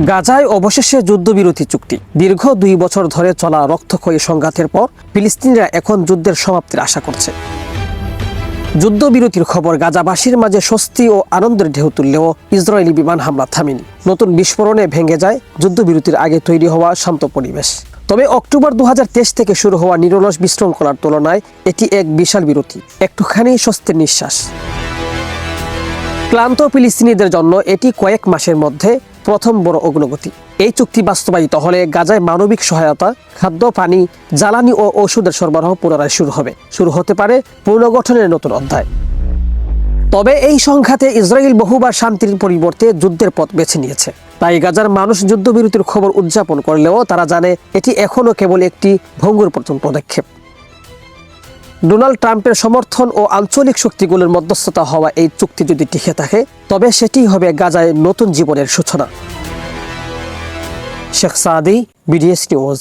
গাজায় অবশেষে যুদ্ধবিরতি চুক্তি। দীর্ঘ দুই বছর ধরে চলা রক্তক্ষয়ী সংঘাতের পর ফিলিস্তিনিরা এখন যুদ্ধের সমাপ্তির আশা করছে। যুদ্ধবিরতির খবর গাজাবাসীর মাঝে স্বস্তি ও আনন্দের ঢেউ তুললেও ইসরায়েলি বিমান হামলা থামেনি। নতুন বিস্ফোরণে ভেঙে যায় যুদ্ধবিরতির আগে তৈরি হওয়া শান্ত পরিবেশ। তবে অক্টোবর দু হাজার তেইশ থেকে শুরু হওয়া নিরলস বিশৃঙ্খলার তুলনায় এটি এক বিশাল বিরতি। একটুখানি স্বস্তির নিঃশ্বাস। ক্লান্ত ফিলিস্তিনিদের জন্য এটি কয়েক মাসের মধ্যে প্রথম বড় অগ্রগতি। এই চুক্তি বাস্তবায়িত হলে গাজায় মানবিক সহায়তা, খাদ্য, পানি, জ্বালানি ও ওষুধের সরবরাহ পুনরায় শুরু হবে। শুরু হতে পারে পুনর্গঠনের নতুন অধ্যায়। তবে এই সংঘাতে ইসরায়েল বহুবার শান্তির পরিবর্তে যুদ্ধের পথ বেছে নিয়েছে। তাই গাজার মানুষ যুদ্ধবিরতির খবর উদযাপন করলেও তারা জানে এটি এখনও কেবল একটি ভঙ্গুর প্রথম পদক্ষেপ। ডোনাল্ড ট্রাম্পের সমর্থন ও আঞ্চলিক শক্তিগুলোর মধ্যস্থতা হওয়া এই চুক্তি যদি টিকে থাকে, তবে সেটি হবে গাজায় নতুন জীবনের সূচনা। Sheikh Sadi, BDS news.